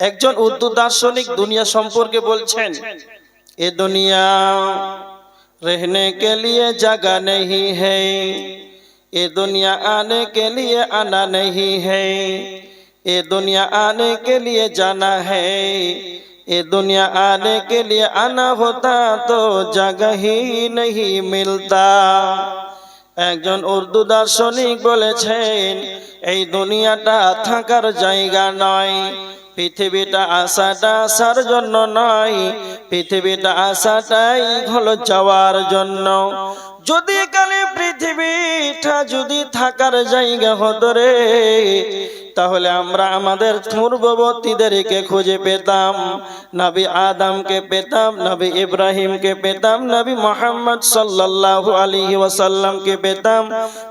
একজন উর্দু দার্শনিক দুনিয়া সম্পর্কে বলছেন এ দুনিয়া रहने के लिए जगह नहीं है ये दुनिया आने के लिए आना नहीं है ये दुनिया आने के लिए जाना है ये दुनिया आने के लिए आना होता तो जगह ही नहीं मिलता একজন উর্দু দার্শনিক বলেছেন এই দুনিয়াটা থাকার জায়গা নয় পৃথিবীটা আশাটা আসার জন্য নয়, পৃথিবীটা আশাটাই হলো যাওয়ার জন্য। যদি কালে পৃথিবীটা যদি থাকার জায়গা হতো রে তাহলে আমরা আমাদের পূর্ববর্তীদেরকে খুঁজে পেতাম। নবী আদমকে পেতাম, নবী ইব্রাহিমকে পেতাম, নবী মোহাম্মদ সাল্লাল্লাহু আলাইহি ওয়াসাল্লামকে পেতাম।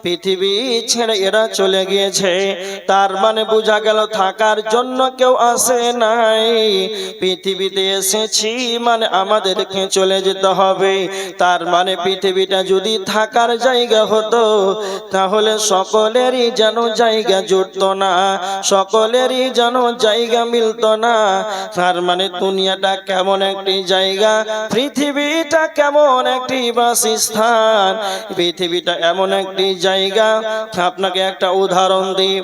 পৃথিবী ছেড়ে এরা চলে গিয়েছে। তার মানে বোঝা গেল থাকার জন্য কেউ আসে নাই। পৃথিবীতে এসেছি মানে আমাদেরকে চলে যেতে হবে। তার মানে পৃথিবীটা যদি থাকার জায়গা হতো, তাহলে সকলেরই যেন জায়গা জুটতো না। সকলেরই যেন জায়গা মিলতো না। তার মানে দুনিয়াটা কেমন একটি জায়গা, পৃথিবীটা কেমন একটি বাসস্থান, পৃথিবীটা এমন একটি জায়গা। আপনাকে একটা উদাহরণ দিই,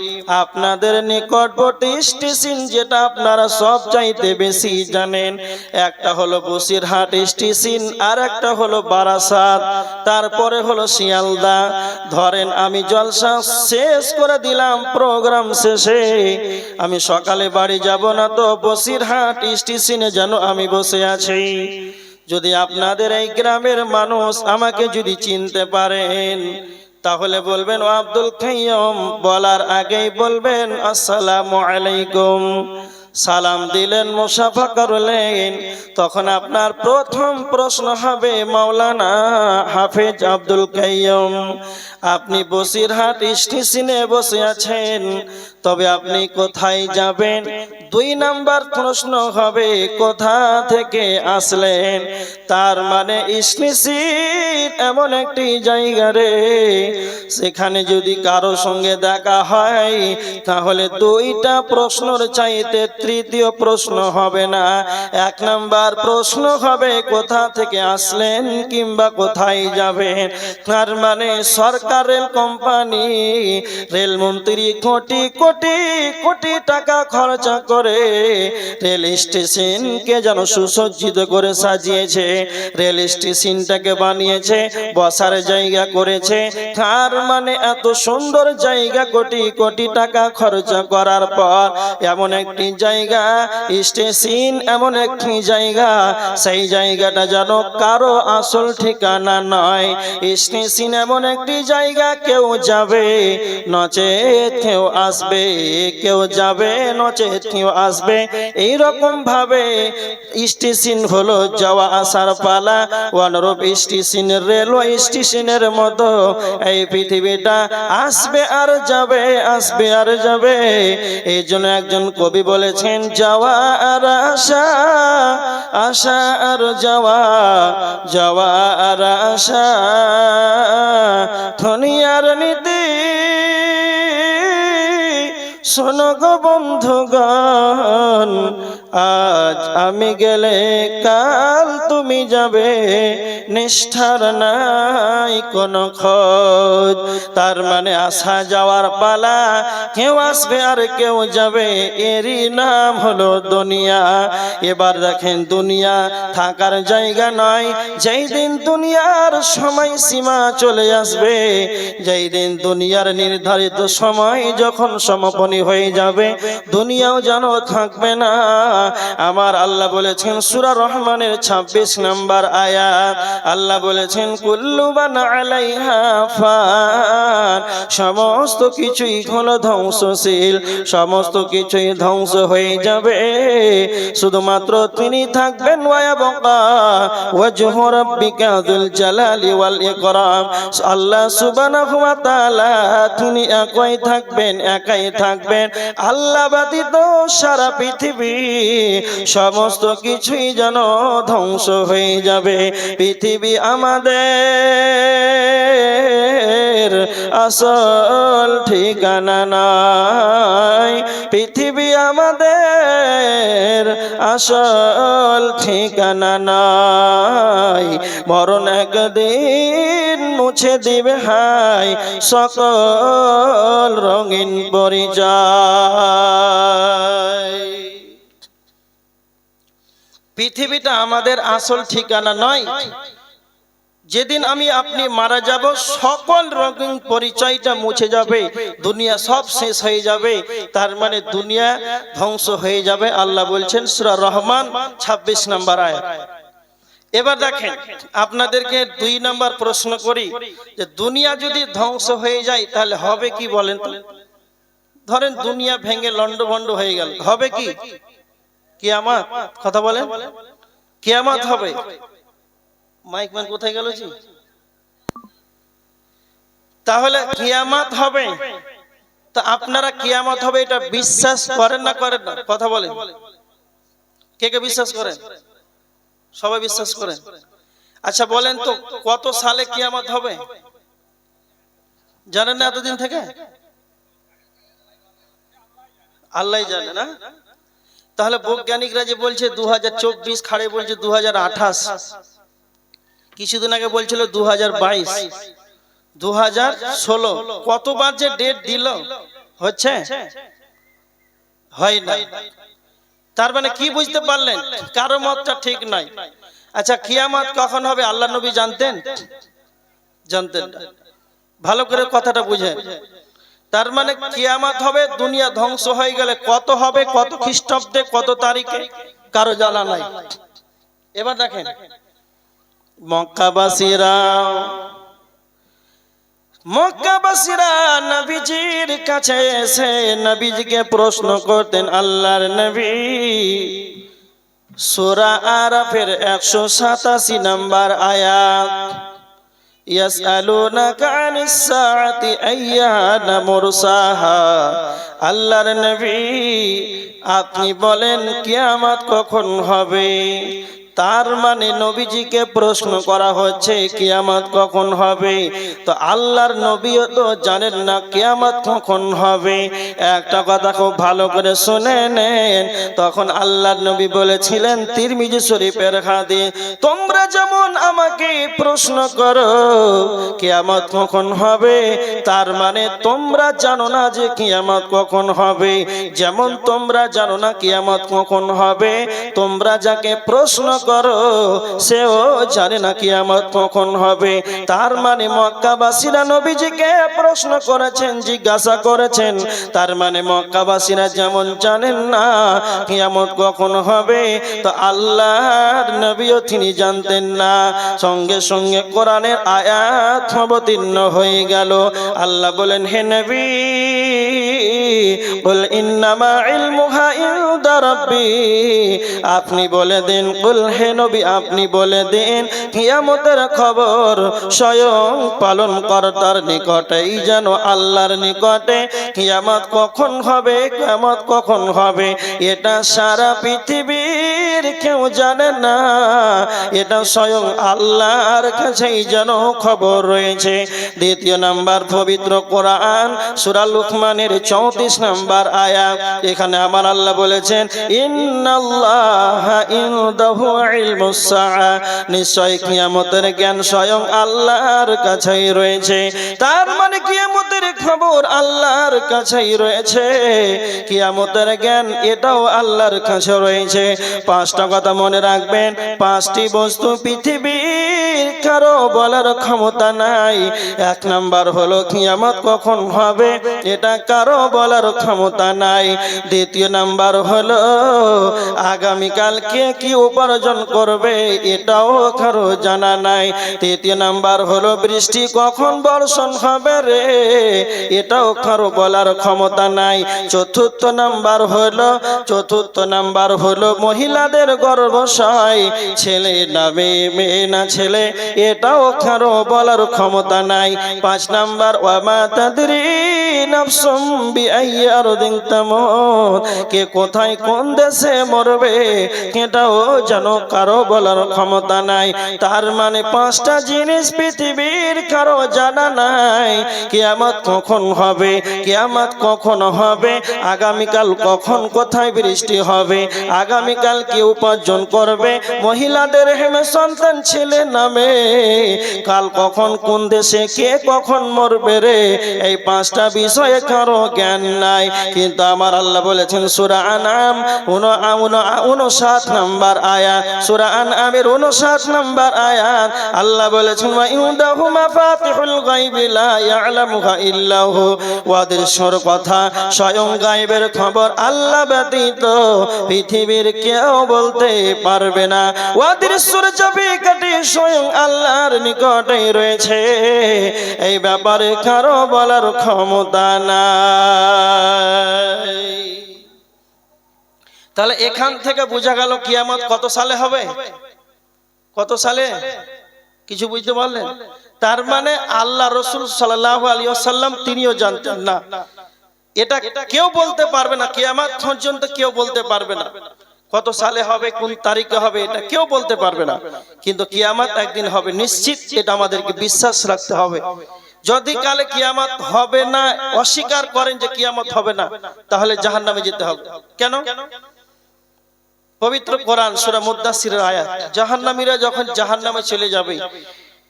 আপনাদের নিকটবর্তী স্টেশন যেটা আপনারা সব চাইতে বেশি জানেন, একটা হলো বসিরহাট স্টেশন আর একটা হলো বারাসাত, তারপরে হলো শিয়ালদা। ধরেন আমি জলসা শেষ করে দিলাম, প্রোগ্রাম শেষে আমি সকালে বাড়ি যাব না তো বসিরহাট স্টেশনে যেন আমি বসে আছি। যদি আপনাদের এই গ্রামের মানুষ আমাকে যদি চিনতে পারেন, তাহলে বলবেন, ও আব্দুল খাইয়ম বলার আগেই বলবেন, আসসালামু আলাইকুম। সালাম দিলেন মুসাফা করলেন তখন আপনার প্রথম প্রশ্ন হবে, মাওলানা হাফেজ আব্দুল কাইয়ম আপনি বসিরহাট স্টেশনে বসে আছেন, তবে আপনি কোথায় যাবেন? দুই নাম্বার প্রশ্ন হবে, কোথা থেকে আসলেন? তার মানে স্টেশন এমন একটি জায়গা রে, সেখানে যদি কারও সঙ্গে দেখা হয়, তাহলে দুইটা প্রশ্নর চাইতে তৃতীয় প্রশ্ন হবে না। এক নাম্বার প্রশ্ন হবে, কোথা থেকে আসলেন কিংবা কোথায় যাবেন? তার মানে সরকারের কোম্পানি। রেলমন্ত্রী কোটি কোটি কোটি টাকা খরচা করে রেল স্টেশনকে যেন সুসজ্জিত করে সাজিয়েছে। রেল স্টেশনটাকে বানিয়েছে, বসার জায়গা করেছে। তার মানে এত সুন্দর জায়গা কোটি কোটি টাকা খরচা করার পর এমন একটি জায়গা, স্টেশন এমন একটি জায়গা, সেই জায়গাটা যেন কারও আসল ঠিকানা নয়। স্টেশন এমন একটি জায়গা কেউ যাবে, নচে কেউ আসবে, কেউ যাবে, নচে কেউ আসবে। এই রকম ভাবে স্টেশন হলো যাওয়া আসার পালা। অনুরূপ স্টেশন, রেলওয়ে স্টেশনের মতো। এই পৃথিবীটা আসবে আর যাবে, আসবে আর যাবে। এই জন্য একজন কবি বলেছেন, যাওয়া আর আশা আশা আর যাওয়া যাওয়া আর আশা ধনিয়ার নীতি শোনো গো বন্ধুগণ আজ আমি গেলে কাল তুমি যাবে। নিষ্ঠার নাই কোনো খোঁজ। তার মানে আসা যাওয়ার পালা, কেউ আসবে আর কেউ যাবে, এরই নাম হলো দুনিয়া। এবার দেখেন দুনিয়া থাকার জায়গা নয়। যেই দিন দুনিয়ার সময় সীমা চলে আসবে, যেই দিন দুনিয়ার নির্ধারিত সময় যখন সমাপনী হয়ে যাবে, দুনিয়াও যেন থাকবে না। আমার আল্লাহ বলেছেন সুরা রহমানের ২৬ নম্বর আয়াত। আল্লাহ বলেছেন, কুল্লু বানা আলাইহা ফান। সমস্ত কিছুই হলো ধ্বংসশীল, সমস্ত কিছুই ধ্বংস হয়ে যাবে। শুধুমাত্র তিনি থাকবেন আল্লাহ সুবহানাহু তিনি একাই থাকবেন একাই থাকবেন। আল্লাহ ব্যতীত সারা পৃথিবী সমস্ত কিছুই যেন ধ্বংস হয়ে যাবে। পৃথিবী আমাদের আসল ঠিকানা নাই। পৃথিবী আমাদের আসল ঠিকানা নাই। মরণ একদিন মুছে দিবে হাই সকল রঙিন পরিচয়। পৃথিবীটা আমাদের আসল ঠিকানা নয়। যেদিন আমি আপনি মারা যাব, সকল রঙিন পরিচয়টা মুছে যাবে, দুনিয়া সব শেষ হয়ে যাবে, তার মানে দুনিয়া ধ্বংস হয়ে যাবে, আল্লাহ বলছেন সুরা রহমান ২৬ নম্বর আয়াত। এবার দেখেন, আপনাদেরকে দুই নম্বর প্রশ্ন করি, যে দুনিয়া যদি ধ্বংস হয়ে যায়, তাহলে হবে কি বলেন ধরেন দুনিয়া ভেঙে লন্ডভন্ড হয়ে গেল, হবে কি? কিয়ামত? কথা বলেন। হবে। মাইক কোথায় গেল জি? তাহলে কিয়ামত হবে। তা আপনারা কিয়ামত হবে, এটা বিশ্বাস করেন না করেন না? কথা বলেন। কে কে বিশ্বাস করেন? সবাই বিশ্বাস করেন। আচ্ছা বলেন তো, কত সালে কিয়ামত হবে? জানেন না এতদিন থেকে? আল্লাহ জানে না? তাহলে বৈজ্ঞানিকরা যে বলছে দু হাজার চব্বিশ খাড়ে বলছে দু হাজার আঠাশ। কিছুদিন আগে বলছিল দু হাজার বাইশ। দু হাজার ষোলো। কতবার যে ডেট দিল, হচ্ছে? হয় না। তার মানে কি বুঝতে পারলেন? কারও মতটা ঠিক নাই। আচ্ছা কিয়ামত কখন হবে আল্লাহ নবী জানতেন? জানতেন ভালো করে কথাটা বুঝেন। তার মানে কিয়ামত হবে, দুনিয়া ধ্বংস হয়ে গেলে কত হবে, কত খ্রিস্টাব্দে, কত তারিখে? কারও জানা নাই। এবার দেখেন। মক্কাবাসীরা মক্কাবাসীরা নবীজির কাছে এসে নবীজিকে প্রশ্ন করতেন, আল্লাহর নবী, সূরা আরাফের একশো সাতাশি নাম্বার আয়াত। আল্লাহর নবী আপনি বলেন কিয়ামত কখন হবে? তার মানে নবীজিকে প্রশ্ন করা হচ্ছে, কিয়ামত কখন হবে? তো আল্লাহর নবীও তো জানেন না কিয়ামত কখন হবে। একটা কথা খুব ভালো করে শুনে নেন। তখন আল্লাহর নবী বলেছিলেন, তিরমিজি শরীফের হাতে তোমরা যেমন আমাকে প্রশ্ন করো, কিয়ামত কখন হবে? তার মানে তোমরা জানো না যে কিয়ামত কখন হবে। যেমন তোমরা জানো না কিয়ামত কখন হবে, তোমরা যাকে প্রশ্ন করো, সেও জানে না কিয়ামত কখন হবে। তার মানে মক্কাবাসীরা নবীজিকে প্রশ্ন করেছেন, জিজ্ঞাসা করেছেন, তার মানে মক্কাবাসীরা যেমন জানেন না কিয়ামত কখন হবে, তো আল্লাহর নবীও তিনি জানতেন না। সঙ্গে সঙ্গে কোরআনের আয়াত অবতীর্ণ হয়ে গেল। আল্লাহ বলেন, হে নবী, বল, ইন্নামা ইলমুহা ইনদা রাব্বি, আপনি বলে দেন, কুল হে নবী, আপনি বলে দেন, কিয়ামতের খবর স্বয়ং পালন কর্তার নিকটেই যেন আল্লাহর নিকটে। কিয়ামত কখন হবে, কিয়ামত কখন হবে, এটা সারা পৃথিবীর কেউ জানে না। এটা স্বয়ং আল্লাহর কাছেই যেন খবর রয়েছে। দ্বিতীয় নাম্বার, পবিত্র কোরআন, সূরা লুকমানের চৌত্রিশ নাম্বার আয়াত। এখানে আমার আল্লাহ বলেছেন নিশ্চয় কিয়ামতের জ্ঞান স্বয়ং আল্লাহর কাছেই রয়েছে। তার মানে কিয়ামতের খবর আল্লাহর কাছেই রয়েছে। কিয়ামতের জ্ঞান এটাও আল্লাহর কাছে রয়েছে। পাঁচটা কথা মনে রাখবেন, পাঁচটি বস্তু পৃথিবীর কারও বলার ক্ষমতা নাই। এক নাম্বার হলো কিয়ামত কখন হবে, এটা কারও বলার ক্ষমতা নাই। দ্বিতীয় নাম্বার হলো আগামীকাল কে কি উপার্জন করবে এটাও কারও জানা নাই। তৃতীয় নাম্বার হলো, বৃষ্টি কখন বর্ষণ হবে রে? এটাও কারও বলার ক্ষমতা নাই। চতুর্থ নাম্বার হলো, চতুর্থ নাম্বার হলো, মহিলাদের গর্ভশয়, ছেলে না মেয়ে না ছেলে, এটাও কারও বলার ক্ষমতা নাই। পাঁচ নাম্বার, ওয়ামা তাদরি নাফসুম বিআইয়ি আরদিন তামুত, কে কোথায় কোন দেশে মরবে এটাও যেন কারও বলার ক্ষমতা নাই। তার মানে পাঁচটা জিনিস পৃথিবীর কারও জানা নাই। কিয়ামত কখন হবে, কিয়ামত কখন হবে, আগামীকাল কখন, কোথায় বৃষ্টি হবে, আগামীকাল কি উপার্জন করবে, মহিলাদের হেমে সন্তান ছেলে নামে, কাল কখন, কোন দেশে কে কখন মরবে রে, এই পাঁচটা বিষয়ে কারও জ্ঞান নাই। কিন্তু আমার আল্লাহ বলেছেন, সুরা আনাম উনষাট নাম্বার আয়াত। সুরা আনামের উনষাট নাম্বার আয়াত। আল্লাহ বলেছেন ইউদাহু মাফাতিহুল গায়বি লা ইয়ালামুহা ইল্লাহু। সর কথা স্বয়ং গায়বের খবর আল্লাহ ব্যতীত পৃথিবীর কেউ বলতে পারবে না। ওয়াদৃশ্যর চাবিকাঠি স্বয়ং আল্লাহর নিকটেই রয়েছে। এই ব্যাপারে কারও বলার ক্ষমতা নাই। তাহলে এখান থেকে বোঝা গেল কিয়ামত কত সালে হবে? কত সালে? কিছু বুঝতে পারলেন? তার মানে আল্লাহ রসুল আসাল্লাম তিনিও জানতেন না। এটা কেউ বলতে পারবে না, কিয়ামত পর্যন্ত কেউ বলতে পারবে না। কত সালে হবে, কোন তারিখে হবে, এটা কেউ বলতে পারবে না। কিন্তু কিয়ামত একদিন হবে, নিশ্চিত এটা আমাদেরকে বিশ্বাস রাখতে হবে। যদি কালে কিয়ামত হবে না, অস্বীকার করেন যে কিয়ামত হবে না, তাহলে জাহান্নামে যেতে হবে। কেন? পবিত্র কোরআন সূরা মুদাসসিরের আয়াত, জাহান্নামীরা যখন জাহান্নামে চলে যাবে,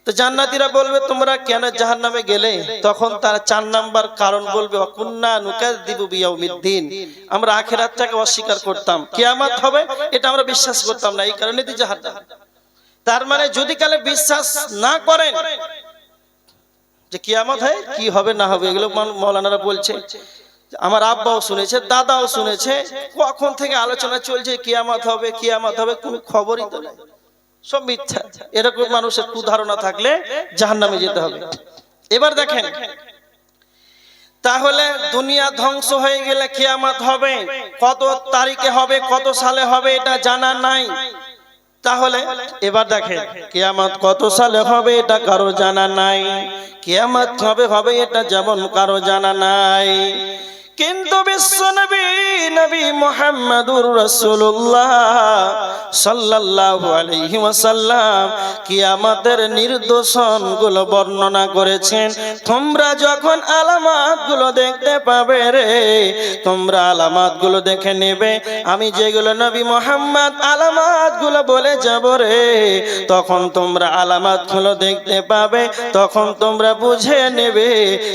তো জান্নাতীরা বলবে, তোমরা কেন জাহান্নামে গেলে? তখন তারা চার নাম্বার কারণ বলবে আমরা আখিরাতটাকে অস্বীকার করতাম। কিয়ামত হবে, এটা আমরা বিশ্বাস করতাম না, এই কারণে তো জাহান্নাম। তার মানে যদি কালে বিশ্বাস না করেন যে কিয়ামত হয়, কি হবে না হবে, এগুলো মৌলানারা বলছে। আমার আব্বাও শুনেছে, দাদাও শুনেছে, কখন থেকে আলোচনা চলছে, কিয়ামত হবে কিয়ামত হবে, কোনো খবরই তো নাই। সব মিথ্যা। এরকম মানুষের কুধারণা থাকলে জাহান্নামে যেতে হবে। এবার দেখেন, তাহলে দুনিয়া ধ্বংস হয়ে গেলে কিয়ামত হবে, কত তারিখে হবে, কত সালে হবে, এটা জানা নাই। তাহলে এবার দেখেন, কেয়ামত কত সালে হবে এটা কারও জানা নাই। কেয়ামত হবে হবে এটা যেমন কারও জানা নাই। কিন্তু বিশ্ব নবী নবী মোহাম্মদুর রসুল্লাহ সাল্লাল্লাহু আলাইহি ওয়াসাল্লাম কিয়ামতের নির্দোষণগুলো বর্ণনা করেছেন। তোমরা যখন আলামাতগুলো দেখতে পাবে রে, তোমরা আলামাতগুলো দেখে নেবে। আমি যেগুলো নবী মোহাম্মদ আলামাতগুলো বলে যাব রে, তখন তোমরা আলামাতগুলো দেখতে পাবে, তখন তোমরা বুঝে নেবে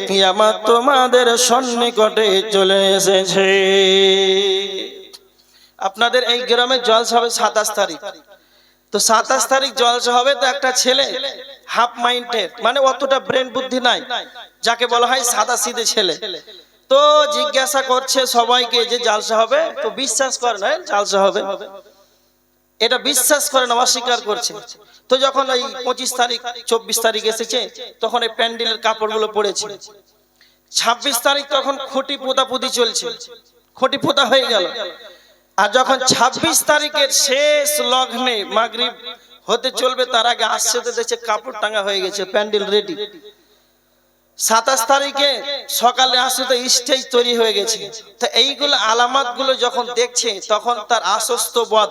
কিয়ামত তোমাদের সন্নিকটে চলে এসেছে। আপনাদের এই গ্রামে জলসা হবে সাতাশ তারিখ। তো সাতাশ তারিখ জলসা হবে তো একটা ছেলে হাফ মাইন্ডেড মানে অতটা ব্রেন বুদ্ধি নাই, যাকে বলা হয় সাদা সিধে ছেলে। তো জিজ্ঞাসা করছে সবাইকে যে জালসা হবে, তো বিশ্বাস করে না জালসা হবে। এটা বিশ্বাস করে না, অস্বীকার করছে। তো যখন এই পঁচিশ তারিখ, চব্বিশ তারিখ এসেছে, তখন এই প্যান্ডেলের কাপড়গুলো পড়েছে। ছাব্বিশ তারিখ তখন খুঁটি পোতাপুতি চলছে। খুঁটি পোতা হয়ে গেল। আর যখন ছাব্বিশ তারিখের শেষ লগ্নে মাগরিব হতে চলবে, তার আগে আসছে দেখছে কাপড় টাঙ্গা হয়ে গেছে, প্যান্ডেল রেডি সাতাশ তারিখে সকালে আসছে তো স্টেজ তৈরি হয়ে গেছে। তো এইগুলো আলামাতগুলো যখন দেখছে, তখন তার আশ্বস্ত বধ,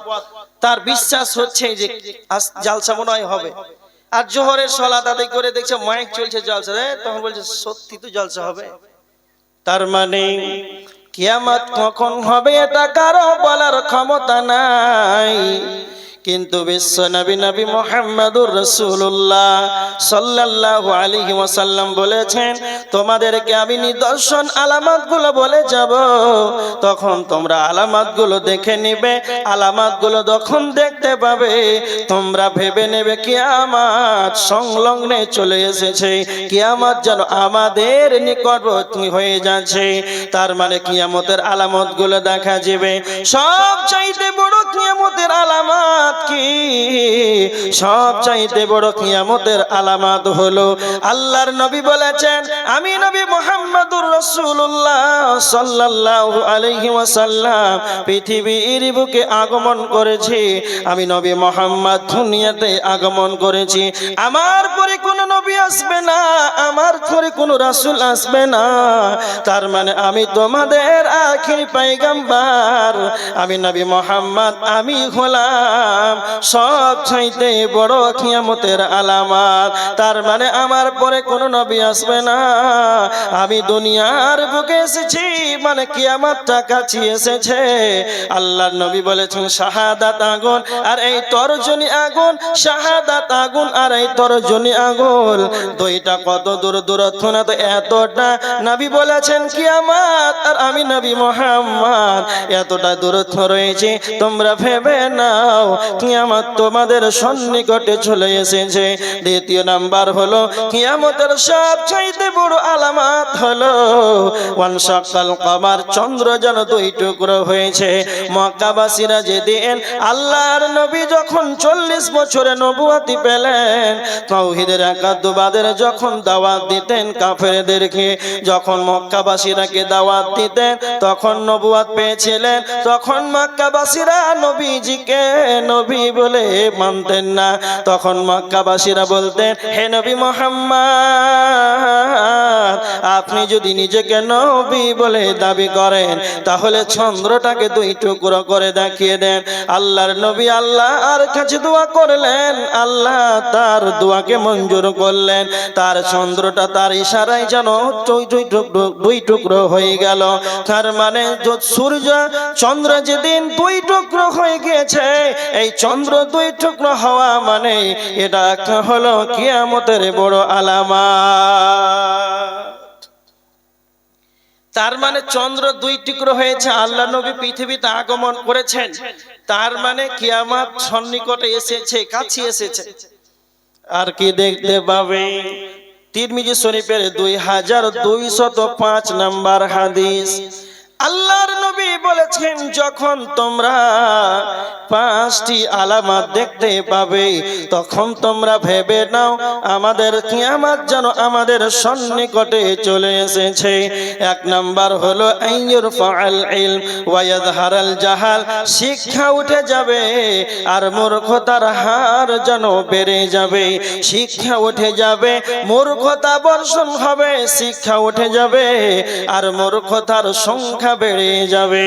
তার বিশ্বাস হচ্ছে যে জালসা মনে হবে। আর জোহরের সলা দাদি করে দেখছে মাইক চলছে জলসা। তখন বলছে, সত্যি তো জলসা হবে। তার মানে কিয়ামত কখন হবে এটা কারও বলার ক্ষমতা নাই। কিন্তু বিশ্ব নবী নবী মোহাম্মদুর রসুল্লাহ সাল্লাল্লাহু আলাইহি ওয়াসাল্লাম বলেছেন, তোমাদেরকে আমি নিদর্শন আলামতগুলো বলে যাব। তখন তোমরা আলামতগুলো দেখে নিবে, আলামতগুলো যখন দেখতে পাবে। তোমরা ভেবে নেবে কিয়ামত সংলগ্নে চলে এসেছে। কিয়ামত যেন আমাদের নিকটবর্তী হয়ে যাচ্ছে। তার মানে কিয়ামতের আলামতগুলো দেখা যাবে। সব চাইতে বড় কিয়ামতের আলামত কি? সব চাইতে বড় কিয়ামতের আলামত হলো আল্লাহর নবী বলেছেন, আমি নবী মোহাম্মদুর রাসূলুল্লাহ সাল্লাল্লাহু আলাইহি ওয়াসাল্লাম। পৃথিবীর বুকে আগমন করেছি, আমি নবী মোহাম্মদ দুনিয়াতে আগমন করেছি। আমার পরে কোনো নবী আসবে না, আমার পরে কোনো রাসূল আসবে না। তার মানে আমি তোমাদের আখির পাইগাম্বার। আমি নবী মোহাম্মদ, আমি হলাম সব চাইতে বড় কিয়ামতের আলামাত। তার মানে আমার পরে কোনো নবী আসবে না। আমি দুনিয়ার বুকে এসেছি মানে কিয়ামতটা কাছে এসেছে। আল্লাহর নবী বলেছেন, শাহাদাত আগুন আর এই তরজনী আগুন, শাহাদাত আগুন আর এই তরজনী আগুন। দুইটা কত দূর দূরত্ব না তো এতটা নবী বলেছেন, কিয়ামত আর আমি নবী মোহাম্মদ। এতটা দূরত্ব রয়েছে, তোমরা ভেবে নাও কিয়ামত তোমাদের সন্নিকটে চলে এসেছে। দ্বিতীয় নাম্বার হলো, কিয়ামতের সব চাইতে বড় আলামত হলো, ওয়ান সকাল কমার চন্দ্র যেন দুই টুকরো হয়েছে। মক্কাবাসীরা যেদিন আল্লাহর নবী যখন চল্লিশ বছরে নবুয়াতি পেলেন, তৌহিদের একাদ্দবাদের যখন দাওয়াত দিতেন কাফেরদেরকে, যখন মক্কাবাসীরাকে দাওয়াত দিতেন, তখন নবুয়াত পেয়েছিলেন, তখন মক্কাবাসীরা নবীজিকে নবী বলে মানতেন না। তখন মক্কাবাসীরা বলতেন, হে নবী মোহাম্মদ, আপনি যদি নিজেকে নবী বলে দাবি করেন, তাহলে চন্দ্রটাকে দুই টুকরো করে দেখিয়ে দেন। আল্লাহর নবী আল্লাহ আর কাছে দোয়া করলেন, আল্লাহ তার দোয়াকে মঞ্জুর করলেন। তার চন্দ্রটা তার ইশারায় যেন দুই টুকরো হয়ে গেল। তার মানে সূর্য, চন্দ্র যেদিন দুই টুকরো হয়ে গিয়েছে, এই চন্দ্র দুই টুকরো হওয়া মানে এটা হলো কিয়ামতের বড় আলামা তার মানে চন্দ্র দুই টুকরো হয়েছে, আল্লাহ নবী পৃথিবীতে আগমন করেছেন। তার মানে কিয়ামত সন্নিকটে এসেছে, কাছে এসেছে। আর কি দেখতে পাবে? তিরমিজি শরীফের দুই হাজার দুইশত পাঁচ নাম্বার হাদিস। আল্লাহর নবী বলেছেন যখন তোমরা পাঁচটি আলামত দেখতে পাবে, তখন তোমরা ভেবে নাও, আমাদের কিয়ামত যেন আমাদের সন্নিকটে চলে এসেছে। এক নাম্বার হলো ওয়ায়াদহারাল জাহাল, শিক্ষা উঠে যাবে আর মূর্খতার হার যেন বেড়ে যাবে। শিক্ষা উঠে যাবে, মূর্খতা বর্ষণ হবে, শিক্ষা উঠে যাবে আর মূর্খতার সংখ্যা বেড়ে যাবে।